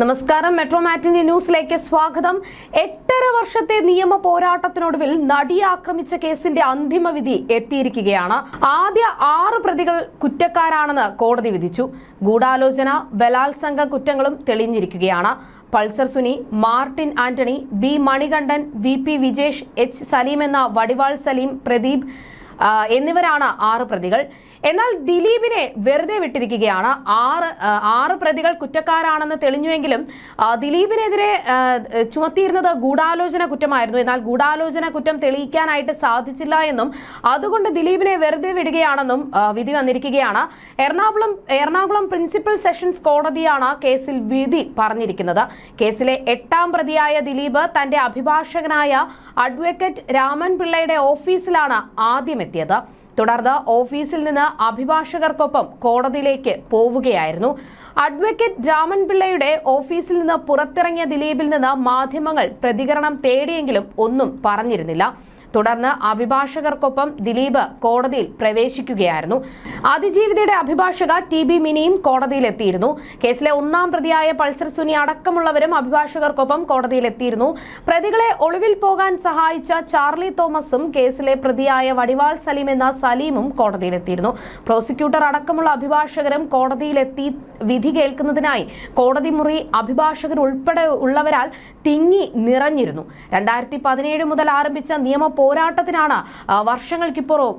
നമസ്കാരം. മെട്രോ മാറ്റിനി ന്യൂസിലേക്ക് സ്വാഗതം. എട്ടര വർഷത്തെ നിയമ പോരാട്ടത്തിനൊടുവിൽ നടിയെ ആക്രമിച്ച കേസിന്റെ അന്തിമ വിധി എത്തിയിരിക്കുകയാണ്. ആദ്യ ആറ് പ്രതികൾ കുറ്റക്കാരാണെന്ന് കോടതി വിധിച്ചു. ഗൂഢാലോചന ബലാത്സംഗ കുറ്റങ്ങളും തെളിഞ്ഞിരിക്കുകയാണ്. Pulsar Suni Martin Antony B Manikandan V P Vijesh H Saleem എന്ന വടിവാൾ സലീം പ്രദീപ് എന്നിവരാണ് ആറ് പ്രതികൾ. എന്നാൽ ദിലീപിനെ വെറുതെ വിട്ടിരിക്കുകയാണ്. ആറ് ആറ് പ്രതികൾ കുറ്റക്കാരാണെന്ന് തെളിഞ്ഞുവെങ്കിലും ദിലീപിനെതിരെ ചുമത്തിയിരുന്നത് ഗൂഢാലോചന കുറ്റമായിരുന്നു. എന്നാൽ ഗൂഢാലോചന കുറ്റം തെളിയിക്കാനായിട്ട് സാധിച്ചില്ല എന്നും അതുകൊണ്ട് ദിലീപിനെ വെറുതെ വിടുകയാണെന്നും വിധി വന്നിരിക്കുകയാണ്. എറണാകുളം എറണാകുളം പ്രിൻസിപ്പൽ സെഷൻസ് കോടതിയാണ് കേസിൽ വിധി പറഞ്ഞിരിക്കുന്നത്. കേസിലെ എട്ടാം പ്രതിയായ ദിലീപ് തന്റെ അഭിഭാഷകനായ അഡ്വക്കേറ്റ് രാമൻ പിള്ളയുടെ ഓഫീസിലാണ് ആദ്യം എത്തിയത് തുടർന്ന് ഓഫീസിൽ നിന്ന് അഭിഭാഷകർക്കൊപ്പം കോടതിയിലേക്ക് പോവുകയായിരുന്നു. അഡ്വക്കേറ്റ് രാമൻ പിള്ളയുടെ ഓഫീസിൽ നിന്ന് പുറത്തിറങ്ങിയ ദിലീപിൽ നിന്ന് മാധ്യമങ്ങൾ പ്രതികരണം തേടിയെങ്കിലും ഒന്നും പറഞ്ഞിരുന്നില്ല. തുടർന്ന് അഭിഭാഷകർക്കൊപ്പം ദിലീപ് കോടതിയിൽ പ്രവേശിക്കുകയായിരുന്നു. അതിജീവിതയുടെ അഭിഭാഷക ടി ബി മിനിയും കോടതിയിലെത്തിയിരുന്നു. കേസിലെ ഒന്നാം പ്രതിയായ പൾസർ സുനി അടക്കമുള്ളവരും അഭിഭാഷകർക്കൊപ്പം കോടതിയിലെത്തിയിരുന്നു. പ്രതികളെ ഒളിവിൽ പോകാൻ സഹായിച്ച ചാർലി തോമസും കേസിലെ പ്രതിയായ വടിവാൾ സലീം എന്ന സലീമും കോടതിയിലെത്തിയിരുന്നു. പ്രോസിക്യൂട്ടർ അടക്കമുള്ള അഭിഭാഷകരും കോടതിയിലെത്തി വിധി കേൾക്കുന്നതിനായി കോടതി മുറി അഭിഭാഷകർ ഉൾപ്പെടെ ഉള്ളവരാൽ തിങ്ങി നിറഞ്ഞിരുന്നു. രണ്ടായിരത്തി പതിനേഴ് മുതൽ ആരംഭിച്ച നിയമ പോരാട്ടത്തിനാണ് വർഷങ്ങൾക്കിപ്പുറം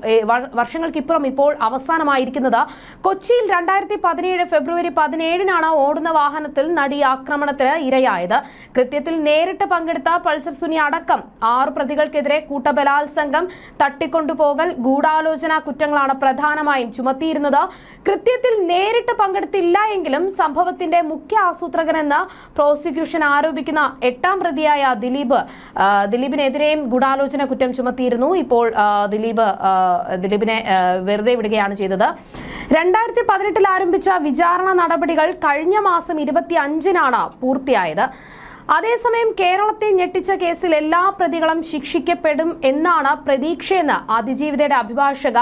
വർഷങ്ങൾക്കിപ്പുറം ഇപ്പോൾ അവസാനമായിരിക്കുന്നത്. കൊച്ചിയിൽ രണ്ടായിരത്തി പതിനേഴ് ഫെബ്രുവരി പതിനേഴിനാണ് ഓടുന്ന വാഹനത്തിൽ നടി ആക്രമണത്തിന് ഇരയായത്. കൃത്യത്തിൽ നേരിട്ട് പങ്കെടുത്ത പൾസർ സുനി അടക്കം ആറ് പ്രതികൾക്കെതിരെ കൂട്ടബലാത്സംഗം തട്ടിക്കൊണ്ടുപോകൽ ഗൂഢാലോചന കുറ്റങ്ങളാണ് പ്രധാനമായും ചുമത്തിയിരുന്നത്. കൃത്യത്തിൽ നേരിട്ട് പങ്കെടുത്തില്ല എങ്കിലും സംഭവത്തിന്റെ മുഖ്യ ആസൂത്രകനെന്ന് പ്രോസിക്യൂഷൻ ആരോപിക്കുന്ന എട്ടാം പ്രതിയായ ദിലീപ് ദിലീപിനെതിരെയും ഗൂഢാലോചന കുറ്റം ചുമത്തിയിരുന്നു. ഇപ്പോൾ ദിലീപ് ദിലീപിനെ വെറുതെ വിടുകയാണ് ചെയ്തത്. രണ്ടായിരത്തി പതിനെട്ടിൽ ആരംഭിച്ച വിചാരണ നടപടികൾ കഴിഞ്ഞ മാസം ഇരുപത്തി അഞ്ചിനാണ് പൂർത്തിയായത്. അതേസമയം കേരളത്തെ ഞെട്ടിച്ച കേസിൽ എല്ലാ പ്രതികളും ശിക്ഷിക്കപ്പെടും എന്നാണ് പ്രതീക്ഷയെന്ന് അതിജീവിതയുടെ അഭിഭാഷക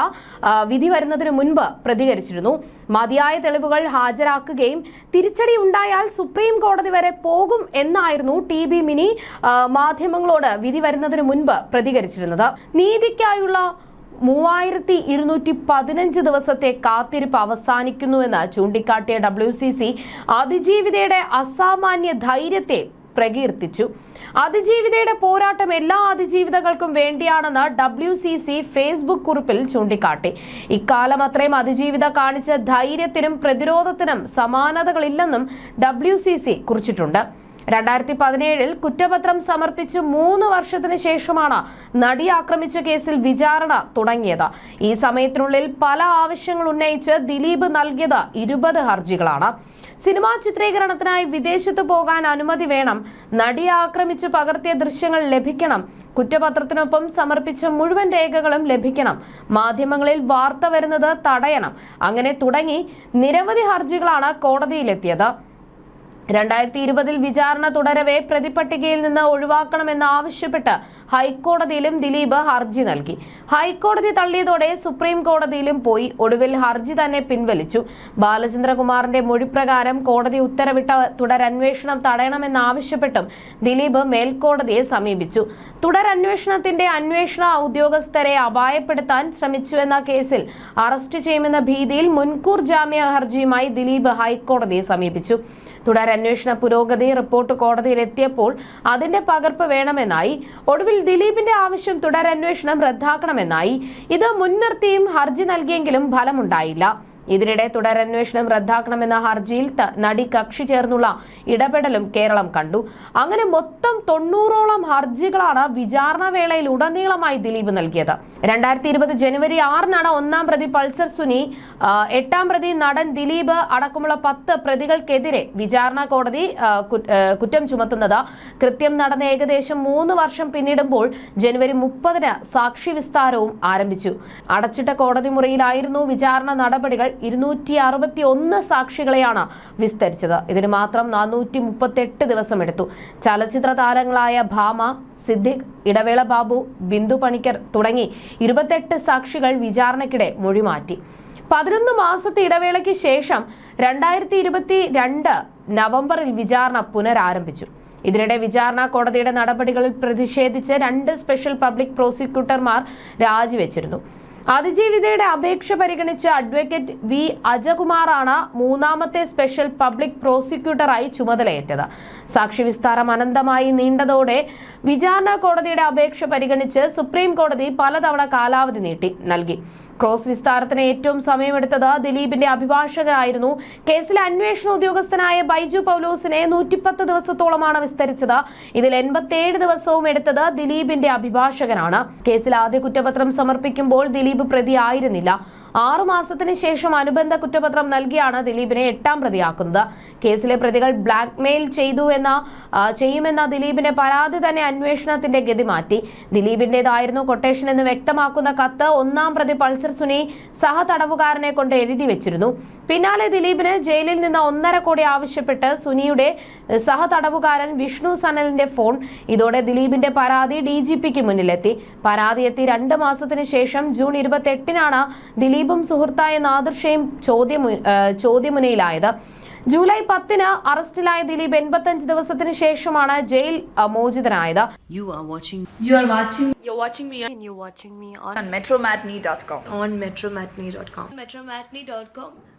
വിധി വരുന്നതിനു മുൻപ് പ്രതികരിച്ചിരുന്നു. മതിയായ തെളിവുകൾ ഹാജരാക്കുകയും തിരിച്ചടി ഉണ്ടായാൽ സുപ്രീം കോടതി വരെ പോകും എന്നായിരുന്നു ടി ബി മിനി മാധ്യമങ്ങളോട് വിധി വരുന്നതിനു മുൻപ് പ്രതികരിച്ചിരുന്നത്. നീതിക്കായുള്ള മൂവായിരത്തി ഇരുന്നൂറ്റി പതിനഞ്ച് ദിവസത്തെ കാത്തിരിപ്പ് അവസാനിക്കുന്നുവെന്ന് ചൂണ്ടിക്കാട്ടിയ ഡബ്ല്യു സി സി അതിജീവിതയുടെ അസാമാന്യ ധൈര്യത്തെ പ്രകീർത്തിച്ചു. അതിജീവിതയുടെ പോരാട്ടം എല്ലാ അതിജീവിതകൾക്കും വേണ്ടിയാണെന്ന് ഡബ്ല്യു സി സി ഫേസ്ബുക്ക് കുറിപ്പിൽ ചൂണ്ടിക്കാട്ടി. ഇക്കാലം അത്രയും അതിജീവിത കാണിച്ച ധൈര്യത്തിനും പ്രതിരോധത്തിനും സമാനതകളില്ലെന്നും ഡബ്ല്യു സി സി കുറിച്ചിട്ടുണ്ട്. രണ്ടായിരത്തി പതിനേഴിൽ കുറ്റപത്രം സമർപ്പിച്ച് മൂന്ന് വർഷത്തിന് ശേഷമാണ് നടി ആക്രമിച്ച കേസിൽ വിചാരണ തുടങ്ങിയത്. ഈ സമയത്തിനുള്ളിൽ പല ആവശ്യങ്ങൾ ഉന്നയിച്ച് ദിലീപ് നൽകിയത് ഇരുപത് ഹർജികളാണ്. സിനിമാ ചിത്രീകരണത്തിനായി വിദേശത്ത് പോകാൻ അനുമതി വേണം. നടിയെ ആക്രമിച്ച് പകർത്തിയ ദൃശ്യങ്ങൾ ലഭിക്കണം. കുറ്റപത്രത്തിനൊപ്പം സമർപ്പിച്ച മുഴുവൻ രേഖകളും ലഭിക്കണം. മാധ്യമങ്ങളിൽ വാർത്ത വരുന്നത് തടയണം. അങ്ങനെ തുടങ്ങി നിരവധി ഹർജികളാണ് കോടതിയിലെത്തിയത്. രണ്ടായിരത്തി ഇരുപതിൽ വിചാരണ തുടരവെ പ്രതിപട്ടികയിൽ നിന്ന് ഒഴിവാക്കണമെന്ന് ആവശ്യപ്പെട്ട് ഹൈക്കോടതിയിലും ദിലീപ് ഹർജി നൽകി. ഹൈക്കോടതി തള്ളിയതോടെ സുപ്രീം കോടതിയിലും പോയി ഒടുവിൽ ഹർജി തന്നെ പിൻവലിച്ചു. ബാലചന്ദ്രകുമാറിന്റെ മൊഴിപ്രകാരം കോടതി ഉത്തരവിട്ട തുടരന്വേഷണം തടയണമെന്നാവശ്യപ്പെട്ടും ദിലീപ് മേൽക്കോടതിയെ സമീപിച്ചു. തുടരന്വേഷണത്തിന്റെ അന്വേഷണ ഉദ്യോഗസ്ഥരെ അപായപ്പെടുത്താൻ ശ്രമിച്ചുവെന്ന കേസിൽ അറസ്റ്റ് ചെയ്യുമെന്ന ഭീതിയിൽ മുൻകൂർ ജാമ്യ ഹർജിയുമായി ദിലീപ് ഹൈക്കോടതിയെ സമീപിച്ചു. തുടരന്വേഷണ പുരോഗതി റിപ്പോർട്ട് കോടതിയിൽ എത്തിയപ്പോൾ അതിന്റെ പകർപ്പ് വേണമെന്നായി ഒടുവിൽ ദിലീപിന്റെ ആവശ്യം തുടരന്വേഷണം റദ്ദാക്കണമെന്നായി. ഇത് മുൻനിർത്തിയും ഹർജി നൽകിയെങ്കിലും ഫലമുണ്ടായില്ല. ഇതിനിടെ തുടരന്വേഷണം റദ്ദാക്കണമെന്ന ഹർജിയിൽ നടി കക്ഷി ചേർന്നുള്ള ഇടപെടലും കേരളം കണ്ടു. അങ്ങനെ മൊത്തം തൊണ്ണൂറോളം ഹർജികളാണ് വിചാരണ വേളയിൽ ഉടനീളമായി ദിലീപ് നൽകിയത്. രണ്ടായിരത്തി ഇരുപത് ജനുവരി ആറിനാണ് ഒന്നാം പ്രതി പൾസർ സുനി എട്ടാം പ്രതി നടൻ ദിലീപ് അടക്കമുള്ള പത്ത് പ്രതികൾക്കെതിരെ വിചാരണ കോടതി കുറ്റം ചുമത്തുന്നത്. കൃത്യം നടന്ന ഏകദേശം മൂന്ന് വർഷം പിന്നിടുമ്പോൾ ജനുവരി മുപ്പതിന് സാക്ഷി വിസ്താരവും ആരംഭിച്ചു. അടച്ചിട്ട കോടതി മുറിയിലായിരുന്നു വിചാരണ നടപടികൾ ഇരുന്നൂറ്റി അറുപത്തി ഒന്ന് സാക്ഷികളെയാണ് വിസ്തരിച്ചത്. ഇതിന് മാത്രം നാനൂറ്റി മുപ്പത്തെട്ട് ദിവസമെടുത്തു ചലച്ചിത്ര താരങ്ങളായ ഭാമ സിദ്ദിഖ് ഇടവേള ബാബു ബിന്ദു പണിക്കർ തുടങ്ങി ഇരുപത്തെട്ട് സാക്ഷികൾ വിചാരണയ്ക്കിടെ മൊഴിമാറ്റി. പതിനൊന്ന് മാസത്തെ ഇടവേളയ്ക്ക് ശേഷം രണ്ടായിരത്തി ഇരുപത്തി രണ്ട് നവംബറിൽ വിചാരണ പുനരാരംഭിച്ചു. ഇതിനിടെ വിചാരണ കോടതിയുടെ നടപടികളിൽ പ്രതിഷേധിച്ച് രണ്ട് സ്പെഷ്യൽ പബ്ലിക് പ്രോസിക്യൂട്ടർമാർ രാജിവെച്ചിരുന്നു. അതിജീവിതയുടെ അപേക്ഷ പരിഗണിച്ച അഡ്വക്കേറ്റ് വി അജകുമാറാണ് മൂന്നാമത്തെ സ്പെഷ്യൽ പബ്ലിക് പ്രോസിക്യൂട്ടറായി ചുമതലയേറ്റത്. സാക്ഷി വിസ്താരം അനന്തമായി നീണ്ടതോടെ വിചാരണ കോടതിയുടെ അപേക്ഷ പരിഗണിച്ച് സുപ്രീം കോടതി പലതവണ കാലാവധി നീട്ടി നൽകി. ക്രോസ് വിസ്താരത്തിന് ഏറ്റവും സമയമെടുത്തത് ദിലീപിന്റെ അഭിഭാഷകനായിരുന്നു. കേസിലെ അന്വേഷണ ഉദ്യോഗസ്ഥനായ ബൈജു പൗലോസിനെ നൂറ്റിപ്പത്ത് ദിവസത്തോളമാണ് വിസ്തരിച്ചത്. ഇതിൽ എൺപത്തിയേഴ് ദിവസവും എടുത്തത് ദിലീപിന്റെ അഭിഭാഷകനാണ്. കേസിൽ ആദ്യ കുറ്റപത്രം സമർപ്പിക്കുമ്പോൾ ദിലീപ് പ്രതിയായിരുന്നില്ല. ആറു മാസത്തിന് ശേഷം അനുബന്ധ കുറ്റപത്രം നൽകിയാണ് ദിലീപിനെ എട്ടാം പ്രതിയാക്കുന്നത്. കേസിലെ പ്രതികൾ ബ്ലാക്ക്മെയിൽ ചെയ്തു എന്ന ചെയ്യുമെന്ന ദിലീപിന്റെ പരാതി തന്നെ അന്വേഷണത്തിന്റെ ഗതി മാറ്റി. ദിലീപിന്റേതായിരുന്നു കൊട്ടേഷൻ എന്ന് വ്യക്തമാക്കുന്ന കത്ത് ഒന്നാം പ്രതി പൾസർ സുനി സഹതടവുകാരനെ കൊണ്ട് എഴുതി വെച്ചിരുന്നു. പിന്നാലെ ദിലീപിന് ജയിലിൽ നിന്ന് ഒന്നര കോടി ആവശ്യപ്പെട്ട് സുനിയുടെ സഹതടവുകാരൻ വിഷ്ണു സനലിന്റെ ഫോൺ. ഇതോടെ ദിലീപിന്റെ പരാതി ഡി ജി പിക്ക് മുന്നിലെത്തി. പരാതി എത്തി രണ്ട് മാസത്തിന് ശേഷം ജൂൺ ഇരുപത്തെട്ടിനാണ് ദിലീപും സുഹൃത്തായ ചോദ്യമു ആ, ചോദ്യമുനയിലായത്. ജൂലൈ പത്തിന് അറസ്റ്റിലായ ദിലീപ് എൺപത്തഞ്ച് ദിവസത്തിന് ശേഷമാണ് ജയിൽ മോചിതനായത്. You are watching You are watching You're watching me on, and you're watching me on, on metromatney.com. on dot metromatney.com.